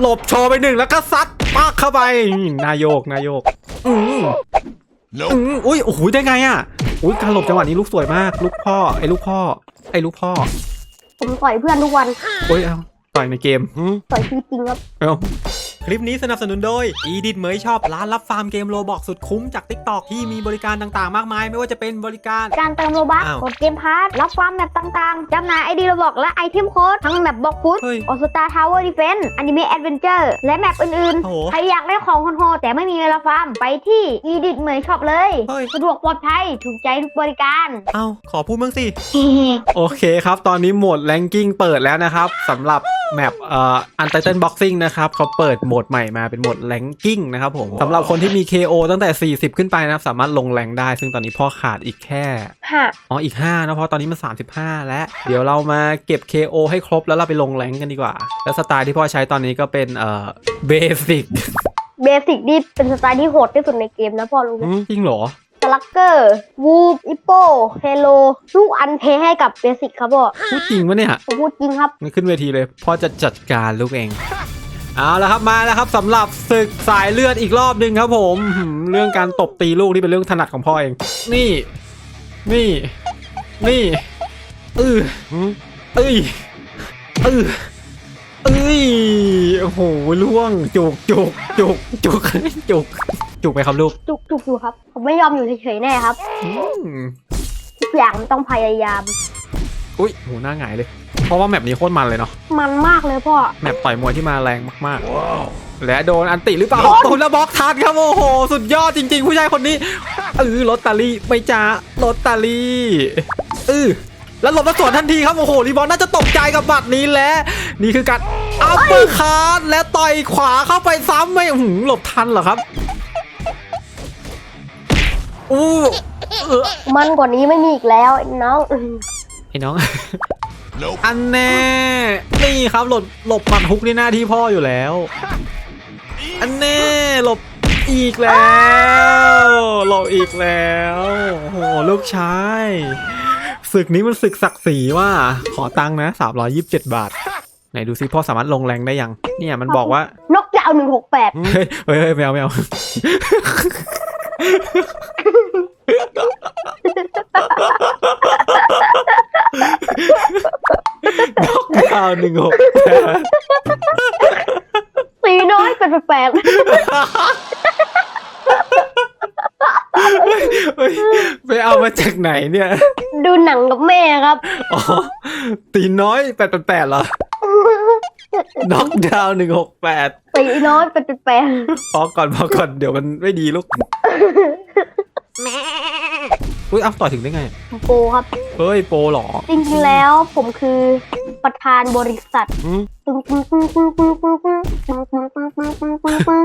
หลบโชว์ไปหนึ่งแล้วก็ซัดปักเข้าไปนายโยกนายโยกอืม Nope. อืมอุ้ยโอ้โหได้ไงอะอุ้ยการหลบจังหวะนี้ลูกสวยมาก ลูกพ่อไอ้ลูกพ่อ ไอ้ลูกพ่อผมต่อยเพื่อนทุกวันโอ้ยเอาต่อยในเกมต่อยชีวิตจริงครับเอา คลิปนี้สนับสนุนโดย e d i t เหมยชอบร้านรับฟาร์มเกมโลบอกสุดคุ้มจาก TikTok ที่มีบริการต่างๆ มากมาย ไม่ว่าจะเป็นบริการ การเติมโลบัคอ้าวกดเกมพาร์ทรับฟาร์มแมปต่างๆ จำหน่ายไอดีระบอกและไอเทมโค้ดทั้งแมปบล็อกฟุตเฮ้ยออสตาทาวเวอร์ดิเฟนอนิเมะแอดเวนเจอร์และแมปอื่นโอ้โหๆ ใครอยากได้ของโหดๆแต่ไม่มีเวลาฟาร์ม ไปที่อีดิทเหมยช็อปเลย เฮ้ย สะดวกปลอดภัยถูกใจทุกบริการ เอาขอพูดบ้างสิ โอเคครับ ตอนนี้โหมดแ a งกิ้งเปิดแล้วนะครับสำหรับแมปเอ่อ Untitled Boxing นะครับเขาเปิดโหมดใหม่มาเป็นโหมดแ a งกิ้งนะครับผมสำหรับคนที่มี KO ตั้งแต่ 40 ขึ้นไปนะครับ สามารถลงแรงได้ ซึ่งตอนนี้พ่อขาดอีกแค่ฮะอ๋ออีก5นะเพราะตอนนี้มัน 35 แล้ว เดี๋ยวเรามาเก็บ KO ให้ครบแล้วเราไปลงแรงกันดีกว่า แล้วสไตล์ที่พ่อใช้ตอนนี้ก็เป็นเอ่อเบสิกเบสิกนี่เป็นสไตล์ที่โหดที่สุดในเกมนะพ่อรู้ไหมจริงเหรอสลักเกอร์วูบอิโปเฮโลทุกอันเทให้กับเบสิกครับพ่อพูดจริงปะเนี่ยผมพูดจริงครับงั้นขึ้นเวทีเลยพ่อจะจัดการลูกเอง เอาละครับมาแล้วครับสำหรับศึกสายเลือดอีกรอบหนึ่งครับผมหืมเรื่องการตบตีลูกนี่เป็นเรื่องถนัดของพ่อเอง นี่ นี่ นี่เออเอ้ยเออเอ้ยโอ้โหล่วงจุกจุกจุกจุกจุกจุกไปครับลูกจุกจุกอยู่ครับ ผมไม่ยอมอยู่เฉยๆแน่ครับอืมทุกอย่างมันต้องพยายาม อุ้ยโหหน้าหงายเลย เพราะว่าแมปนี้โคตรมันเลยเนาะ มันมากเลยพ่อ แมปต่อยมวยที่มาแรงมากๆ และโดนอันติหรือเปล่าโดนแล้วบล็อกทัดครับโอ้โห สุดยอดจริง ๆ ผู้ชายคนนี้เออลอตเตอรี่ไม่จ้าลอตเตอรี่เออแล้วหลบแล้วสวนทันทีครับโอ้โหรีบอลน่าจะตกใจกับบัตรนี้และ นี่คือการอัปเปอร์คัตและต่อยขวาเข้าไปซ้ำไม่หืมหลบทันเหรอครับอู้เออมันกว่านี้ไม่มีอีกแล้วไอ้น้องอื้อไอ้ น้อง Nope. อันแน่ นี่ครับหลบหลบหมัดฮุกนี่หน้าที่พ่ออยู่แล้ว อันแน่หลบอีกแล้วหลบอีกแล้วโอ้โหลูกชายศึกนี้มันศึกศักดิ์ศรีว่าขอตังค์นะ 327 บาท ไหนดูซิพ่อสามารถลงแรงได้ยัง เนี่ยมันบอกว่านกจะเอาหนึ่งหกแปดเฮ้ยเฮ้ยเฮ้ยไม่เอาไม่เอา ดอกดาวหนึ่งหกแปดสีน้อยเป็นแปลกเฮ้ยไปเอามาจากไหนเนี่ยๆดูหนังกับแม่ครับ อ๋อ ตีน้อยแปดแปดเหรอน็อกดาวหนึ่งหกแปดสีน้อยเป็นแปลกพอก่อนพอก่อนเดี๋ยวมันไม่ดีลูก อุ้ยเอาต่อถึงได้ไงๆโปครับ เฮ้ยโปรเหรอจริงๆแล้วผมคือประธานบริษัทอืมตึ้งตึ้งตึ้งตึ้งตึ้งตึ้งตึ้งตึ้งตึ้งตึ้งตึ้งตึ้งตึ้งตึ้ง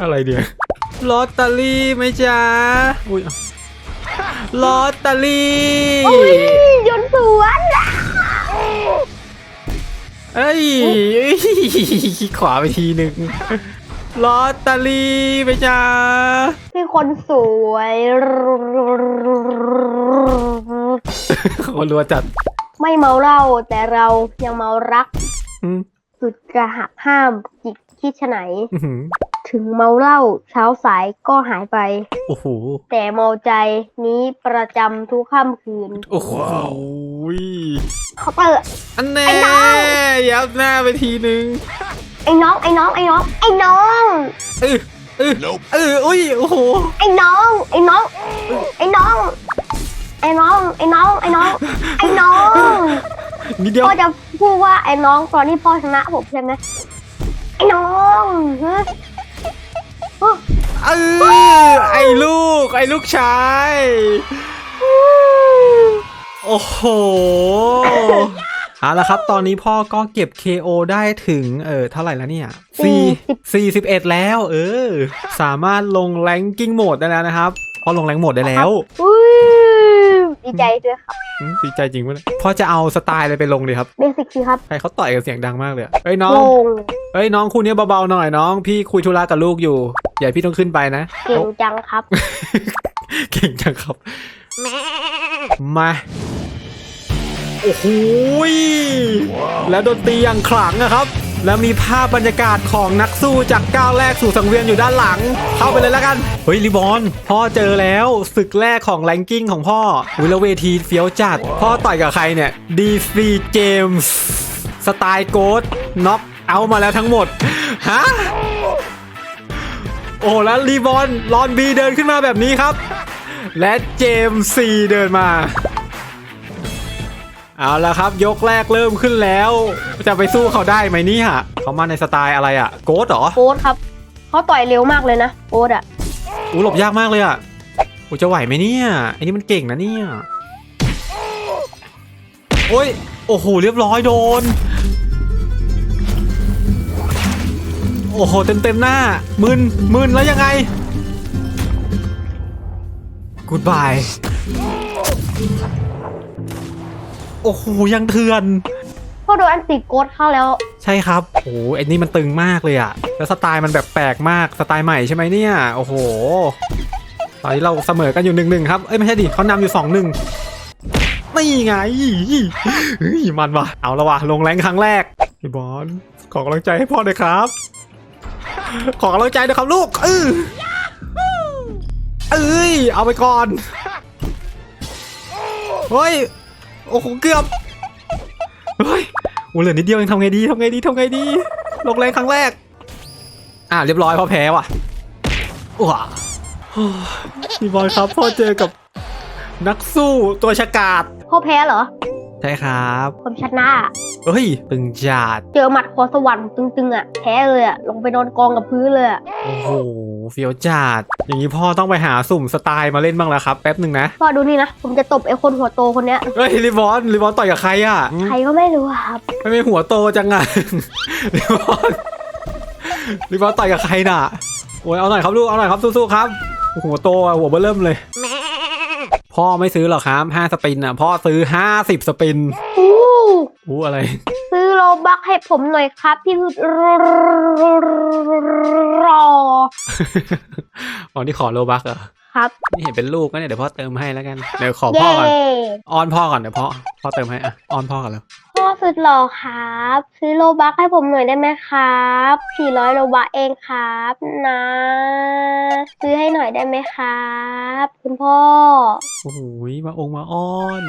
อะไรเดียวลอตเตอรี่ไหมจ๊ะอุ้ยลอตเตอรี่ อุ้ยยนต์สวนเอ้ยขวาไปทีหนึ่ง ลอตเตอรี่ไหมจ๊ะคือคนสวยคนรัวจัดไม่เมาเหล้าแต่เรายังเมารัก อืมสุดกระหักห้ามจิตคิดฉะไหน อื้อหือถึงเมาเหล้าเช้าสายก็หายไป โอ้โหแต่เมาใจนี้ประจำทุกค่ำคืนโอ้โหเขาเปิดอันแน่ไอ้น้องยับหน้าไปทีนึง ไอ้น้องไอ้น้องไอ้น้องไอ้น้องเออเออ Nope. เอออุ้ยโอ้โหไอ้น้องไอ้น้องไอ้น้องไอ้น้องไอ้น้องไอ้น้องไอ้น้องนิดเดียวพ่อจะพูดว่าไอ้น้องตอนที่พ่อชนะผมใช่ไหมไอ้น้องฮะเออไอ้ลูกไอ้ลูกชาย โอ้โห เอาละครับ ตอนนี้พ่อก็เก็บ KO ได้ถึง เออเท่าไหร่แล้วเนี่ย4 41 แล้ว เออ สามารถลงแรงกิ้งโหมดได้แล้วนะครับพ่อลงแรงโหมดได้แล้วอุ้ยดีใจด้วยครับอืมดีใจจริงปะเนี่ยพ่อจะเอาสไตล์อะไรไปลงดีครับเบสิกสิครับใครเขาต่อยกันเสียงดังมากเลยอะเอ้ยน้องโงเอ้ยน้องคู่นี้เบาๆหน่อยน้อง พี่คุยธุระกับลูกอยู่อย่าให้พี่ต้องขึ้นไปนะเก่งจังครับ เก่งจังครับมา โอ้โหแล้วดนตรีอย่างขลังอะครับ แล้วมีภาพบรรยากาศของนักสู้จากก้าวแรกสู่สังเวียนอยู่ด้านหลัง เข้าไปเลยแล้วกัน เฮ้ยรีบอน พ่อเจอแล้วศึกแรกของแรงกิ้งของพ่อวิลเวทีเฟี้ยวจัด พ่อต่อยกับใครเนี่ย DC Games สไตล์โกดน็อกเอามาแล้วทั้งหมด ฮะ โอ้แล้วรีบอนลอนบีเดินขึ้นมาแบบนี้ครับ และเจมส์ซีเดินมา เอาละครับยกแรกเริ่มขึ้นแล้ว จะไปสู้เขาได้ไหมเนี่ยเขามาในสไตล์อะไรอะโกดเหรอโค้ดครับเขาต่อยเร็วมากเลยนะโค้ดอะอู้หลบยากมากเลยอะอูจะไหวไหมเนี่ยไอ้นี่มันเก่งนะเนี่ยโอ้ยโอ้โหเรียบร้อยโดน โอ้โหเต็มเต็มๆหน้ามึนมึนแล้วยังไงกูดบาย โอ้โหยังเถื่อนพ่อโดนอันติโค้ดเข้าแล้ว ใช่ครับโอ้โหไอ้นี่มันตึงมากเลยอะแล้วสไตล์มันแบบแปลกมากสไตล์ใหม่ใช่ไหมเนี่ยโอ้โห ตอนนี้เราเสมอกันอยู่หนึ่งหนึ่งครับเอ้ยไม่ใช่ดิเขานำอยู่สองหนึ่งนี่ไงเฮ้ยมันวะเอาละวะลงแรงครั้งแรกพี่บอลขอกำลังใจให้พ่อหน่อยครับ ขอกำลังใจหน่อยครับลูกเออเอ้ยเอาไปก่อนเฮ้ย โอ้โหเกือบเฮ้ยโอ้เหลือนิดเดียวเองทำไงดีทำไงดีทำไงดี ลงแรงครั้งแรก อ่าเรียบร้อยพ่อแพ้ว่ะว้าโอ้ยพี่บอลครับพ่อเจอกับนักสู้ตัวฉกาจพ่อแพ้เหรอ ใช่ครับ ผมชนะ เฮ้ย ตึงจัดเจอหมัดคอสวรรค์ตึงๆอะแพ้เลยอะลงไปนอนกองกับพื้นเลยอะโอ้โหเฟี้ยวจัดอย่างนี้พ่อต้องไปหาสุ่มสไตล์มาเล่นบ้างแล้วครับ แป๊บหนึ่งนะ พ่อดูนี่นะ ผมจะตบไอ้คนหัวโตคนเนี้ย เฮ้ยรีบอลรีบอลต่อยกับใครอะใครก็ไม่รู้อะครับไม่ไม่หัวโตจังอะรีบอลรีบอลต่อยกับใครน่ะโอ้ยเอาหน่อยครับลูกเอาหน่อยครับสู้ๆครับหัวโตอะหัวเบอร์เริ่มเลย พ่อไม่ซื้อหรอกครับห้าสปินอะ พ่อซื้อห้าสิบสปินอู้ อู้อะไร ซื้อโลบักให้ผมหน่อยครับที่รออ๋อนี่ขอโลบักเหรอครับ นี่เห็นเป็นลูกก็เนี่ยเดี๋ยวพ่อเติมให้แล้วกัน เดี๋ยวขอเย้พ่อก่อนอ้อนพ่อก่อนเดี๋ยวพ่อพ่อเติมให้อะอ้อนพ่อก่อนแล้วพ่อสุดหล่อครับ ซื้อโลบักให้ผมหน่อยได้ไหมครับ400โลบักเองครับ นะ ซื้อให้หน่อยได้ไหมครับ คุณพ่อ โอ้โหมาองค์มาอ้อน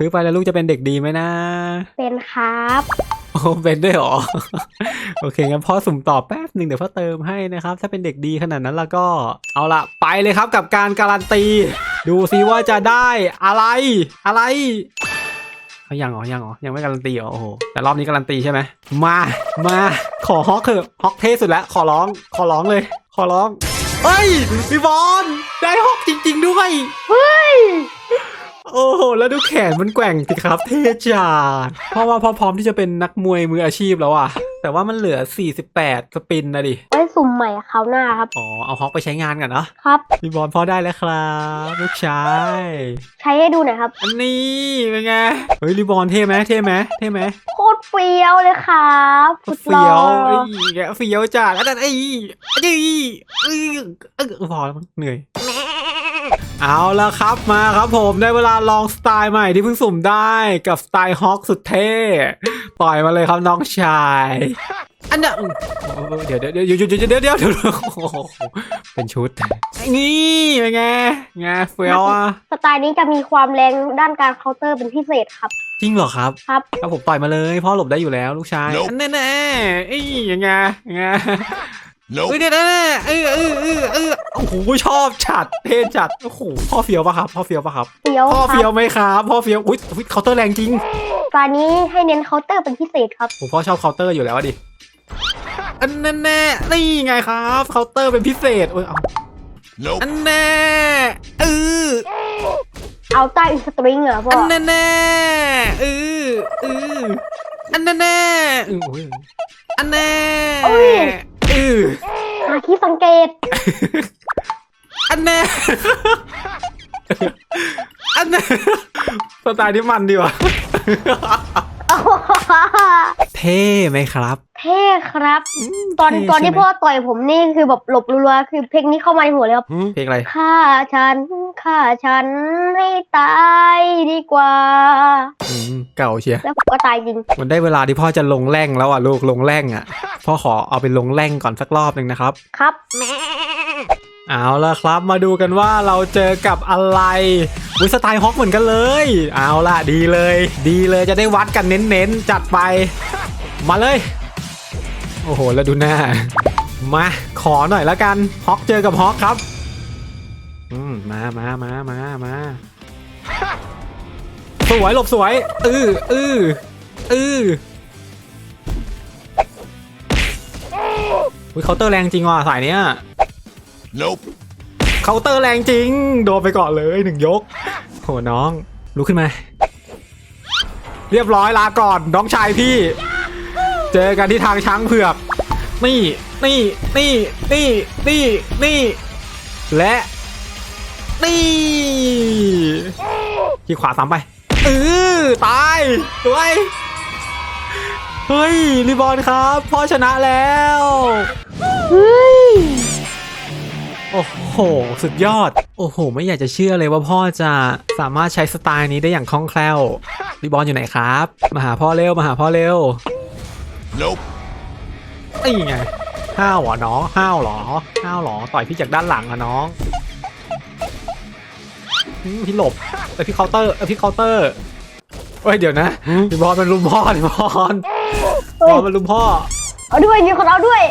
ซื้อไปแล้วลูกจะเป็นเด็กดีไหมนะ เป็นครับโอ้เป็นด้วยเหรอ โอเคงั้นพ่อสุ่มตอบแป๊บหนึ่งเดี๋ยวพ่อเติมให้นะครับ ถ้าเป็นเด็กดีขนาดนั้นแล้วก็เอาละไปเลยครับกับการการันตี ดูซิว่าจะได้อะไรอะไรเอายังเหรอยังเหรอยังไม่การันตีเหรอโอ้โหแต่รอบนี้การันตีใช่ไหมมามาขอฮอกเถอะฮอกเทสุดแล้วขอร้องขอร้องเลย ขอร้องเฮ้ยพี่บอลได้ฮอกจริง ๆ ด้วยเฮ้ย โอ้โหแล้วดูแขนมันแกว่งสิครับเท่จัดเพราะว่าพอพร้อมที่จะเป็นนักมวยมืออาชีพแล้วอะแต่ว่ามันเหลือ 48 สปินนะดิไว้สุ่มใหม่คราวหน้าครับ อ๋อ เอาฮอกไปใช้งานกันเนาะครับพี่บอลพอได้แล้วครับลูกชาย ใช้ให้ดูหน่อยครับ อันนี้เป็นไง เฮ้ยรีบอลเท่ไหมเท่ไหมเท่ไหมโคตรเฟี้ยวเลยครับสุดหเฟี้ล่ยอวไอ้แกเฟี้ยวจัดแล้วแต่ไอ้ไอ้ไอ้เออพอแล้วมั้งเหนื่อย เอาละครับมาครับผมได้เวลาลองสไตล์ใหม่ที่เพิ่งสุ่มได้กับสไตล์ฮอคสุดเท่ปล่อยมาเลยครับน้องชายอันน่ะเดี๋ยวเดี๋ยวเดี๋ยวเดี๋ยวเดี๋ยวเดี๋ยวเป็นชุด นี่เป็นไงไงเฟี้ยวอะสไตล์นี้จะมีความแรงด้านการเคาน์เตอร์เป็นพิเศษครับ จริงเหรอครับครับครับผมต่อยมาเลยพ่อหลบได้อยู่แล้วลูกชายแน่แน่ไอ้ยังไงยังไง เอ้ยเนี่ยแน่ๆเออเออเออเออโอ้โหชอบจัดเท่จัดโอ้โหพ่อเฟี้ยวปะครับพ่อเฟี้ยวปะครับเฟี้ยวพ่อคเฟี้ยรัวบไหมครับพ่อเฟี้ยวอุ้ยอุ๊ยเคาน์เตอร์แรงจริงสไตล์นี้ให้เน้นเคาน์เตอร์เป็นพิเศษครับผมพ่อชอบเคาน์เตอร์อยู่แล้วอะดิอันแน่แน่ๆนี่ไงครับเคาน์เตอร์เป็นพิเศษโอ้ยเอา Nope. อันแน่เออเอาใต้อินสตริงเหรอพ่ออันแน่แน่เออเอออันแน่แน่ๆอือโอ้ยอันแน่เออหาที่สังเกต อันแน่ อันแน่สไตล์ที่มันดีว่ะเท่ไหมครับ เท่ครับมตอนเท่ตอนที่ใช่ไหม พ่อต่อยผมนี่คือแบบหลบรัวๆคือเพลงนี้เข้ามาในหัวเลยครับเพลงอะไร ฆ่าฉันฆ่าฉันให้ตายดีกว่า อืมเก่าเชียร์แล้วผมก็ตายจริง มันได้เวลาที่พ่อจะลงแร่งแล้วอะลูกลงแร่งอะ พ่อขอเอาไปลงแร่งก่อนสักรอบหนึ่งนะครับ ครับ เอาละครับมาดูกันว่าเราเจอกับอะไรวิสไตล์ฮอกเหมือนกันเลย เอาละดีเลย ดีเลยจะได้วัดกันเน้นๆ จัดไป มาเลย โอ้โห แล้วดูหน้า มาขอหน่อยละกัน ฮอกเจอกับฮอกครับ อืม มามามามามาสวยหลบสวย อืออืออือวิเคาน์เตอร์แรงจริงว่ะสายเนี้ย Nope. เคาน์เตอร์แรงจริง โดนไปก่อนเลยหนึ่งยกโหน้องลุกขึ้นมา เรียบร้อยลาก่อนน้องชายพี่ เจอกันที่ทางช้างเผือก นี่ นี่ นี่ นี่ นี่ นี่ และ นี่ที่ขวาสามไปเออตายสวยเฮ้ยรีบอลครับพ่อชนะแล้วโอ้โห สุดยอด โอ้โห ไม่อยากจะเชื่อเลยว่าพ่อจะสามารถใช้สไตล์นี้ได้อย่างคล่องแคล่วรีบอลอยู่ไหนครับ มาหาพ่อเร็ว มาหาพ่อเร็ว Nope. นี่ไงห้าวเหรอน้องห้าวเหรอห้าวเหรอต่อยพี่จากด้านหลังอะน้องอืมพี่หลบเออพี่เคาน์เตอร์เออพี่เคาน์เตอร์เฮ้ยเดี๋ยวนะพี่บอลมันลุมพ่อพี่บอลเฮ้บยอลมันลุมพ่อเอาด้วยมีคนเอาด้วย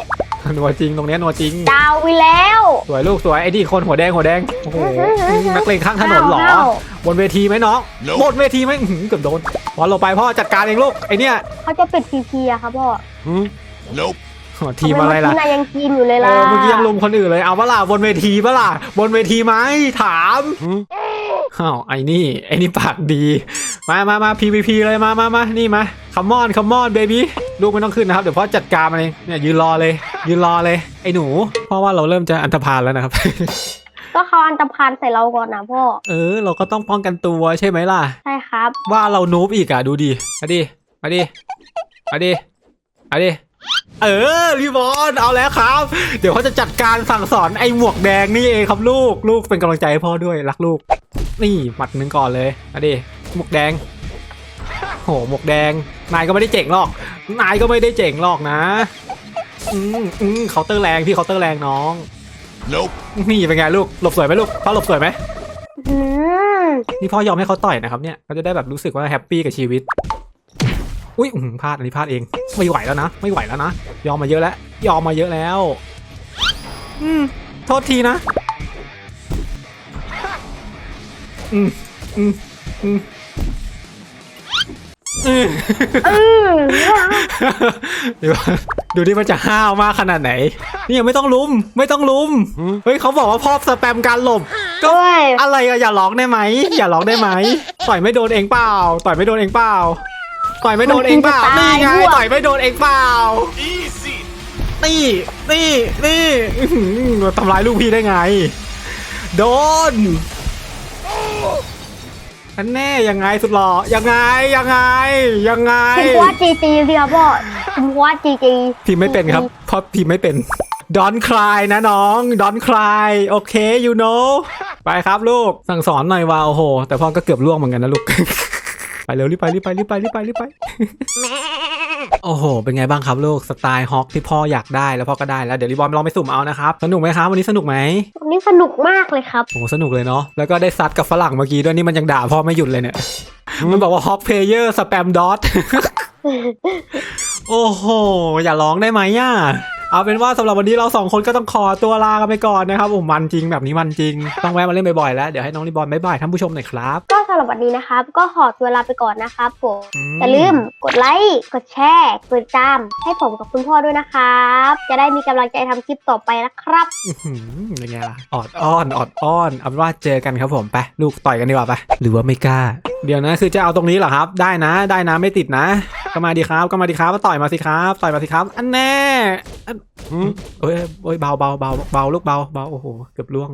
นัวจริงตรงเนี้ยนัวจริง ดาวไปแล้วสวยลูกสวยไอ้นี่คนหัวแดงหัวแดงโอ้โหนักเลงข้างถนนเหรอห้าวบนเวทีไหมน้อง Nope บนเวทีไหมอื้อหือเกือบโดนบอลลงไปพ่อจัดการเองลูกไอเนี้ยเขาจะปิดพีพีอะครับพ่อ Nope. โอ้ทีมอะไรล่ะ ทำเมื่อกี้นายยังทีมอยู่เลยเอล่ะอเมื่อกี้ยังลุมคนอื่นเลยเอาปะล่ะบนเวทีปะล่ะบนเวทีไหมถามอ้าวไอ้นี่ไอ้นี่ปากดี มามามา PVP เลยมามามานี่มาคัมมอนคัมมอนเบบี้ ลูกไม่ต้องขึ้นนะครับ เดี๋ยวพ่อจัดการมันเองเนี่ยยืนรอเลย ยืนรอเลย ไอ้หนูเพราะว่าเราเริ่มจะอันธพาลแล้วนะครับ ก็เขาอันตรพานใส่เราก่อนนะพ่อ เออ เราก็ต้องป้องกันตัวใช่ไหมล่ะ ใช่ครับ ว่าเรานูบอีกอะดูดิมาดิมาดิมาดิมาดิเออรีบอลเอาแล้วครับ เดี๋ยวเขาจะจัดการสั่งสอนไอ้หมวกแดงนี่เองครับลูกลูกเป็นกำลังใจให้พ่อด้วยรักลูก นี่หมัดหนึ่งก่อนเลยมาดิหมวกแดงโหหมวกแดง นายก็ไม่ได้เจ๋งหรอก นายก็ไม่ได้เจ๋งหรอกนะ อืมอืมเคาน์เตอร์แรงพี่เคาน์เตอร์แรงน้อง Nope. นี่เป็นไงลูก หลบสวยไหมลูกพ่อหลบสวยไหมอืมนี่พ่อยอมให้เขาต่อยนะครับเนี่ยเขาจะได้แบบรู้สึกว่าแฮปปี้กับชีวิต อุ้ยอื้อหือพลาดอันนี้พลาดเอง ไม่ไหวแล้วนะ ไม่ไหวแล้วนะ ยอมมาเยอะแล้ว ยอมมาเยอะแล้ว อืม โทษทีนะ อืม อืม อืม อืมเออเดี๋ยวดูดิมันจะห้าวมากขนาดไหน นี่ยังไม่ต้องลุม ไม่ต้องลุม เฮ้ยเขาบอกว่าพ่อสแปมการหลบ ก็อะไรอะอย่าร้องได้ไหม อย่าร้องได้ไหม ต่อยไม่โดนเองเปล่า ต่อยไม่โดนเองเปล่า ต่อยไม่โดนเองเปล่า นี่ไง ต่อยไม่โดนเองเปล่านี่นี่นี่ทำร้ายลูกพี่ได้ไง โดน อันแน่ยังไงสุดหล่อยังไงยังไงยังไงพิมพ์ว่าจีจีเดียวพ่อพิมพ์ว่าจีจีพิมพ์ไม่เป็นครับเพราะพิมพ์ไม่เป็นดอนคลายนะน้องดอนคลายโอเค you know ไปครับลูกสั่งสอนหน่อยว่าโอ้โห แต่พ่อก็เกือบล่วงเหมือนกันนะลูก ไปเร็วรีบไปรีบไปรีบไปรีบไปรีบไป โอ้โห เป็นไงบ้างครับลูก สไตล์ฮอกที่พ่ออยากได้แล้วพ่อก็ได้แล้วเดี๋ยวรีบอมลองไปสุ่มเอานะครับ สนุกไหมครับวันนี้สนุกไหมวันนี้สนุกมากเลยครับ โอ้โหสนุกเลยเนาะ แล้วก็ได้ซัดกับฝรั่งเมื่อกี้ด้วยนี่มันยังด่าพ่อไม่หยุดเลยเนี่ย มันบอกว่าฮอกเพลเยอร์สแปมดอท โอ้โห อย่าร้องได้ไหมอะ เอาเป็นว่าสำหรับวันนี้เราสองคนก็ต้องขอตัวลากันไปก่อนนะครับผมมันจริงแบบนี้มันจริง ต้องแวะมาเล่นบ่อยๆแล้ว เดี๋ยวให้น้องรีบอลบ๊ายบายท่านผู้ชมหน่อยครับ ก็สำหรับวันนี้นะครับ ก็ขอตัวลาไปก่อนนะครับผมอืมอย่าลืมกดไลค์กดแชร์กดติดตามให้ผมกับคุณพ่อด้วยนะครับ จะได้มีกำลังใจทำคลิปต่อไปนะครับอื้อหือเป็นไงล่ะออดอ้อนออดอ้อนเอาเป็นว่าเจอกันครับผมไปลูกต่อยกันดีกว่าไปหรือว่าไม่กล้าเดี๋ยวนะคือจะเอาตรงนี้เหรอครับ ได้นะ ได้นะไม่ติดนะ ก็มาดีครับ ก็มาดีครับมาต่อยมาสิครับ ต่อยมาสิครับ อันแน่อันเอ้ยเอ้ยเบาเบาเบาเบาลูกเบาเบาโอ้โหเกือบล่วง